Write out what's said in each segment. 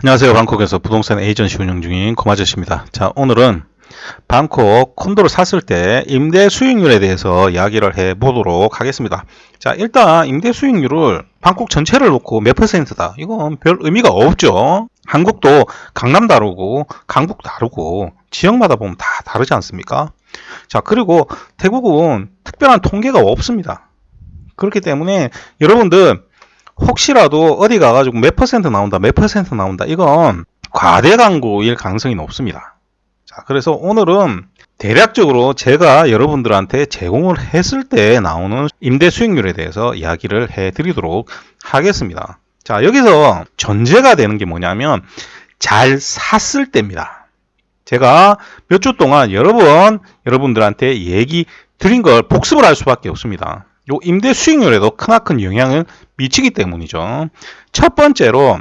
안녕하세요. 방콕에서 부동산 에이전시 운영 중인 고마저씨입니다. 자, 오늘은 방콕 콘도를 샀을 때 임대 수익률에 대해서 이야기를 해 보도록 하겠습니다. 자, 일단 임대 수익률을 방콕 전체를 놓고 몇 퍼센트다. 이건 별 의미가 없죠. 한국도 강남 다르고 강북 다르고 지역마다 보면 다 다르지 않습니까? 자, 그리고 태국은 특별한 통계가 없습니다. 그렇기 때문에 여러분들 혹시라도 어디 가가지고 몇 퍼센트 나온다, 몇 퍼센트 나온다, 이건 과대 광고일 가능성이 높습니다. 자, 그래서 오늘은 대략적으로 제가 여러분들한테 제공을 했을 때 나오는 임대 수익률에 대해서 이야기를 해 드리도록 하겠습니다. 자, 여기서 전제가 되는 게 뭐냐면 잘 샀을 때입니다. 제가 몇 주 동안 여러 번 여러분들한테 얘기 드린 걸 복습을 할 수밖에 없습니다. 요 임대 수익률에도 크나큰 영향을 미치기 때문이죠. 첫 번째로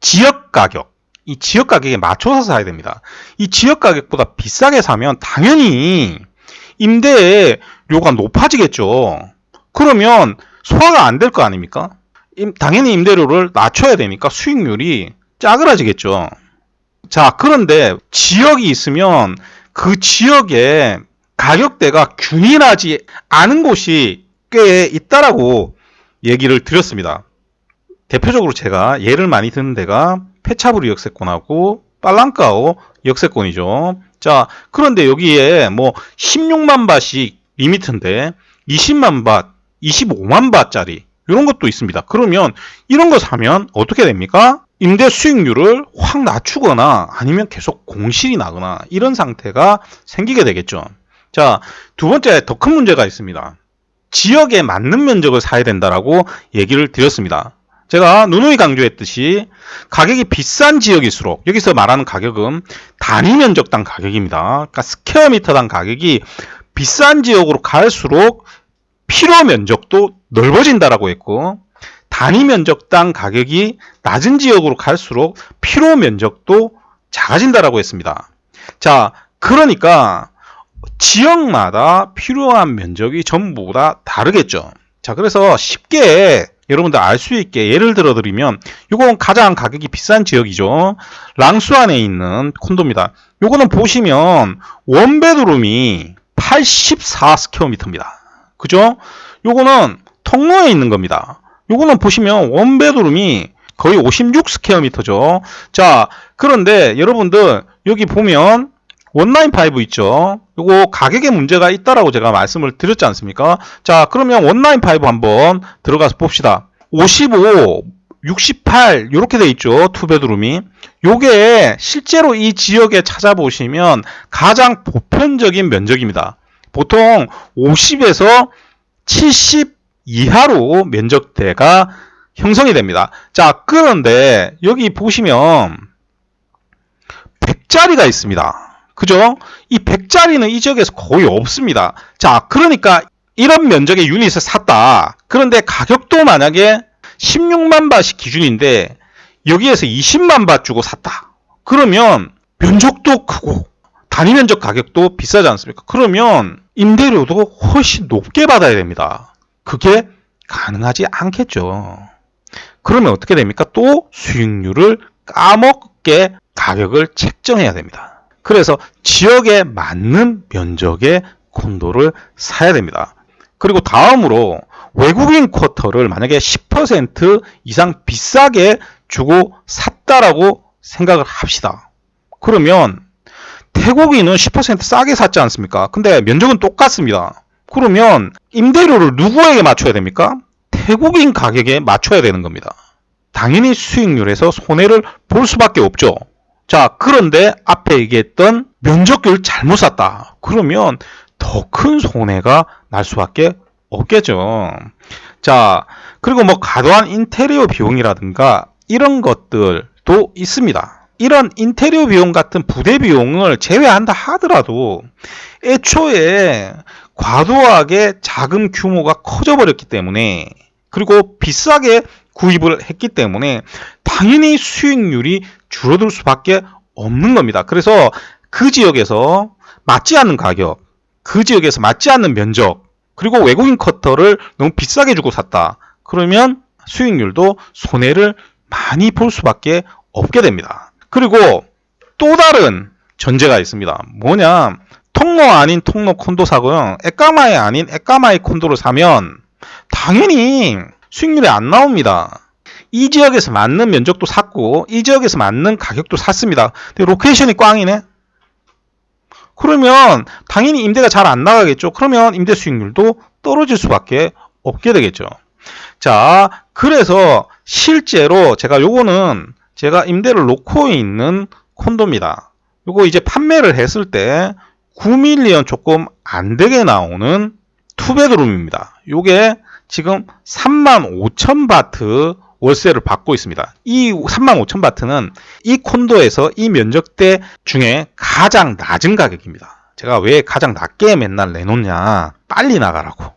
지역 가격. 이 지역 가격에 맞춰서 사야 됩니다. 이 지역 가격보다 비싸게 사면 당연히 임대료가 높아지겠죠. 그러면 소화가 안 될 거 아닙니까? 임- 당연히 임대료를 낮춰야 되니까 수익률이 짜그라지겠죠. 자, 그런데 지역이 있으면 그 지역에 가격대가 균일하지 않은 곳이 꽤 있다라고 얘기를 드렸습니다. 대표적으로 제가 예를 많이 드는 데가 페차부리 역세권하고 빨랑까오 역세권이죠. 자, 그런데 여기에 뭐 16만 바씩 리미트인데 20만 바, 25만 바짜리 이런 것도 있습니다. 그러면 이런 거 사면 어떻게 됩니까? 임대 수익률을 확 낮추거나 아니면 계속 공실이 나거나 이런 상태가 생기게 되겠죠. 자, 두 번째 더 큰 문제가 있습니다. 지역에 맞는 면적을 사야 된다라고 얘기를 드렸습니다. 제가 누누이 강조했듯이 가격이 비싼 지역일수록 여기서 말하는 가격은 단위 면적당 가격입니다. 그러니까 스퀘어 미터당 가격이 비싼 지역으로 갈수록 필요 면적도 넓어진다라고 했고 단위 면적당 가격이 낮은 지역으로 갈수록 필요 면적도 작아진다라고 했습니다. 자, 그러니까 지역마다 필요한 면적이 전부 다 다르겠죠. 자, 그래서 쉽게 여러분들 알 수 있게 예를 들어 드리면 이건 가장 가격이 비싼 지역이죠. 랑수 안에 있는 콘도입니다. 요거는 보시면 원베드룸이 84스퀘어미터입니다. 그죠? 요거는 통로에 있는 겁니다. 요거는 보시면 원베드룸이 거의 56스퀘어미터죠. 자, 그런데 여러분들 여기 보면 원라인 파이브 있죠. 요거 가격에 문제가 있다라고 제가 말씀을 드렸지 않습니까? 자, 그러면 원라인 파이브 한번 들어가서 봅시다. 55, 68 이렇게 돼 있죠. 투베드룸이. 요게 실제로 이 지역에 찾아보시면 가장 보편적인 면적입니다. 보통 50에서 70 이하로 면적대가 형성이 됩니다. 자, 그런데 여기 보시면 100짜리가 있습니다. 그죠? 이 100짜리는 이 지역에서 거의 없습니다. 자, 그러니까 이런 면적의 유닛을 샀다. 그런데 가격도 만약에 16만 바시 기준인데 여기에서 20만 바 주고 샀다. 그러면 면적도 크고 단위 면적 가격도 비싸지 않습니까? 그러면 임대료도 훨씬 높게 받아야 됩니다. 그게 가능하지 않겠죠. 그러면 어떻게 됩니까? 또 수익률을 까먹게 가격을 책정해야 됩니다. 그래서 지역에 맞는 면적의 콘도를 사야 됩니다. 그리고 다음으로 외국인 쿼터를 만약에 10% 이상 비싸게 주고 샀다라고 생각을 합시다. 그러면 태국인은 10% 싸게 샀지 않습니까? 근데 면적은 똑같습니다. 그러면 임대료를 누구에게 맞춰야 됩니까? 태국인 가격에 맞춰야 되는 겁니다. 당연히 수익률에서 손해를 볼 수밖에 없죠. 자, 그런데 앞에 얘기했던 면적을 잘못 샀다. 그러면 더 큰 손해가 날 수밖에 없겠죠. 자, 그리고 뭐 과도한 인테리어 비용이라든가 이런 것들도 있습니다. 이런 인테리어 비용 같은 부대 비용을 제외한다 하더라도 애초에 과도하게 자금 규모가 커져 버렸기 때문에 그리고 비싸게 구입을 했기 때문에 당연히 수익률이 줄어들 수밖에 없는 겁니다. 그래서 그 지역에서 맞지 않는 가격, 그 지역에서 맞지 않는 면적, 그리고 외국인 커터를 너무 비싸게 주고 샀다. 그러면 수익률도 손해를 많이 볼 수밖에 없게 됩니다. 그리고 또 다른 전제가 있습니다. 뭐냐? 통로 아닌 통로 콘도 사고요. 에까마이 아닌 에까마이 콘도를 사면 당연히 수익률이 안 나옵니다. 이 지역에서 맞는 면적도 샀고 이 지역에서 맞는 가격도 샀습니다. 근데 로케이션이 꽝이네. 그러면 당연히 임대가 잘 안 나가겠죠. 그러면 임대 수익률도 떨어질 수밖에 없게 되겠죠. 자, 그래서 실제로 제가 요거는 제가 임대를 놓고 있는 콘도입니다. 요거 이제 판매를 했을 때 9밀리언 조금 안 되게 나오는 투베드룸입니다. 요게 지금 35,000바트 월세를 받고 있습니다. 이 35,000바트는 이 콘도에서 이 면적대 중에 가장 낮은 가격입니다. 제가 왜 가장 낮게 맨날 내놓냐? 빨리 나가라고.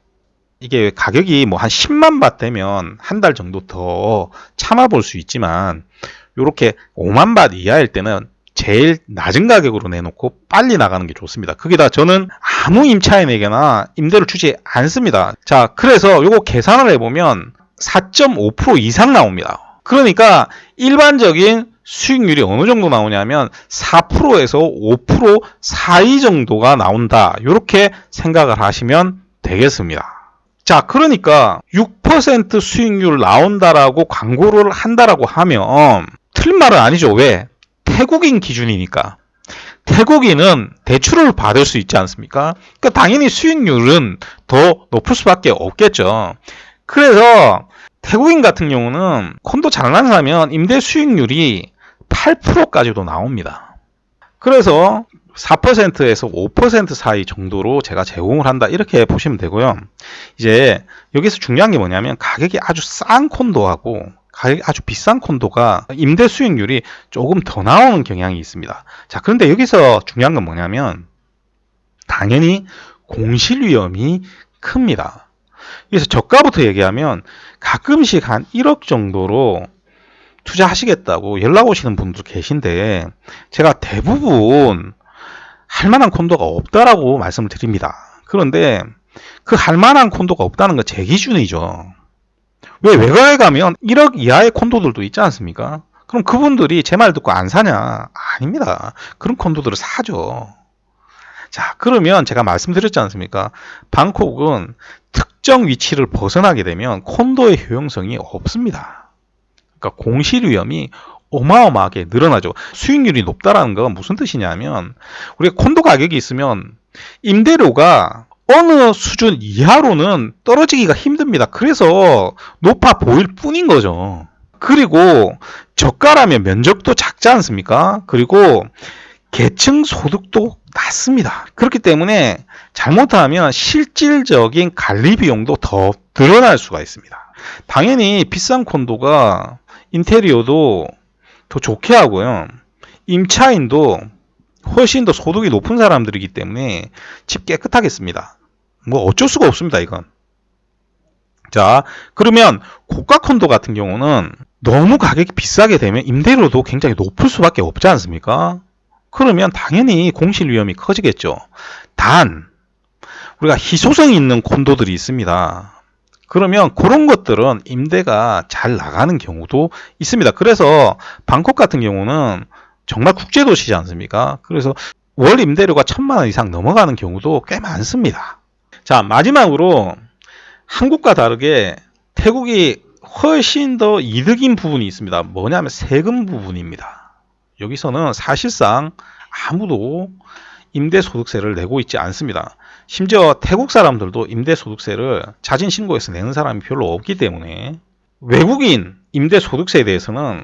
이게 가격이 뭐 한 10만 바 되면 한 달 정도 더 참아볼 수 있지만 요렇게 5만 바 이하일 때는 제일 낮은 가격으로 내놓고 빨리 나가는 게 좋습니다. 거기다 저는 아무 임차인에게나 임대를 주지 않습니다. 자, 그래서 요거 계산을 해보면 4.5% 이상 나옵니다. 그러니까 일반적인 수익률이 어느 정도 나오냐면 4%에서 5% 사이 정도가 나온다. 이렇게 생각을 하시면 되겠습니다. 자, 그러니까 6% 수익률 나온다라고 광고를 한다라고 하면 틀린 말은 아니죠. 왜? 태국인 기준이니까. 태국인은 대출을 받을 수 있지 않습니까? 그러니까 당연히 수익률은 더 높을 수밖에 없겠죠. 그래서 태국인 같은 경우는 콘도 잘 나가면 임대 수익률이 8%까지도 나옵니다. 그래서 4%에서 5% 사이 정도로 제가 제공을 한다 이렇게 보시면 되고요. 이제 여기서 중요한 게 뭐냐면 가격이 아주 싼 콘도하고 가격이 아주 비싼 콘도가 임대 수익률이 조금 더 나오는 경향이 있습니다. 자, 그런데 여기서 중요한 건 뭐냐면 당연히 공실 위험이 큽니다. 그래서 저가부터 얘기하면 가끔씩 한 1억 정도로 투자하시겠다고 연락 오시는 분도 계신데 제가 대부분 할 만한 콘도가 없다라고 말씀을 드립니다. 그런데 그 할 만한 콘도가 없다는 건 제 기준이죠. 왜 외곽에 가면 1억 이하의 콘도들도 있지 않습니까? 그럼 그분들이 제 말 듣고 안 사냐? 아닙니다. 그런 콘도들을 사죠. 자, 그러면 제가 말씀드렸지 않습니까? 방콕은 특 정 위치를 벗어나게 되면 콘도의 효용성이 없습니다. 그러니까 공실 위험이 어마어마하게 늘어나죠. 수익률이 높다라는 건 무슨 뜻이냐면 우리가 콘도 가격이 있으면 임대료가 어느 수준 이하로는 떨어지기가 힘듭니다. 그래서 높아 보일 뿐인 거죠. 그리고 저가라면 면적도 작지 않습니까? 그리고 계층 소득도 낮습니다. 그렇기 때문에 잘못하면 실질적인 관리 비용도 더 늘어날 수가 있습니다. 당연히 비싼 콘도가 인테리어도 더 좋게 하고요. 임차인도 훨씬 더 소득이 높은 사람들이기 때문에 집 깨끗하겠습니다. 뭐 어쩔 수가 없습니다, 이건. 자, 그러면 고가 콘도 같은 경우는 너무 가격이 비싸게 되면 임대료도 굉장히 높을 수밖에 없지 않습니까? 그러면 당연히 공실 위험이 커지겠죠. 단, 우리가 희소성이 있는 콘도들이 있습니다. 그러면 그런 것들은 임대가 잘 나가는 경우도 있습니다. 그래서 방콕 같은 경우는 정말 국제도시지 않습니까? 그래서 월 임대료가 천만 원 이상 넘어가는 경우도 꽤 많습니다. 자, 마지막으로 한국과 다르게 태국이 훨씬 더 이득인 부분이 있습니다. 뭐냐면 세금 부분입니다. 여기서는 사실상 아무도 임대소득세를 내고 있지 않습니다. 심지어 태국 사람들도 임대소득세를 자진 신고해서 내는 사람이 별로 없기 때문에 외국인 임대소득세에 대해서는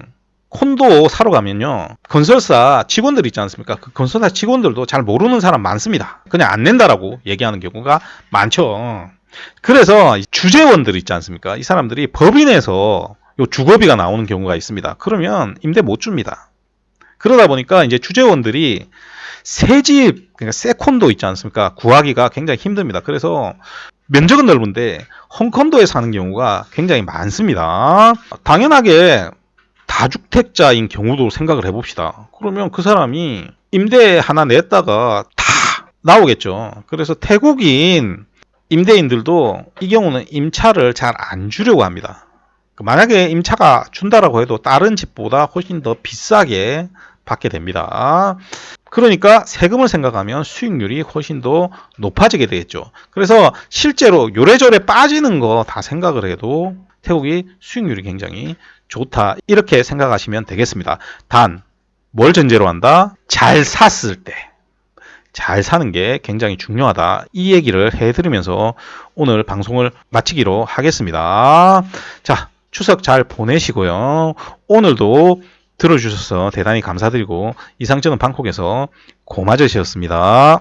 콘도 사러 가면요 건설사 직원들 있지 않습니까? 그 건설사 직원들도 잘 모르는 사람 많습니다. 그냥 안 낸다라고 얘기하는 경우가 많죠. 그래서 주재원들 있지 않습니까? 이 사람들이 법인에서 요 주거비가 나오는 경우가 있습니다. 그러면 임대 못 줍니다 그러다 보니까 이제 주재원들이 새 집, 그러니까 새 콘도 있지 않습니까? 구하기가 굉장히 힘듭니다. 그래서 면적은 넓은데 헝컨도에 사는 경우가 굉장히 많습니다. 당연하게 다주택자인 경우도 생각을 해봅시다. 그러면 그 사람이 임대 하나 냈다가 다 나오겠죠. 그래서 태국인 임대인들도 이 경우는 임차를 잘 안 주려고 합니다. 그 만약에 임차가 준다라고 해도 다른 집보다 훨씬 더 비싸게 받게 됩니다. 그러니까 세금을 생각하면 수익률이 훨씬 더 높아지게 되겠죠. 그래서 실제로 요래저래 빠지는 거 다 생각을 해도 태국이 수익률이 굉장히 좋다. 이렇게 생각하시면 되겠습니다. 단, 뭘 전제로 한다? 잘 샀을 때. 잘 사는 게 굉장히 중요하다. 이 얘기를 해드리면서 오늘 방송을 마치기로 하겠습니다. 자, 추석 잘 보내시고요. 오늘도 들어주셔서 대단히 감사드리고 이상 저는 방콕에서 고마저씨였습니다.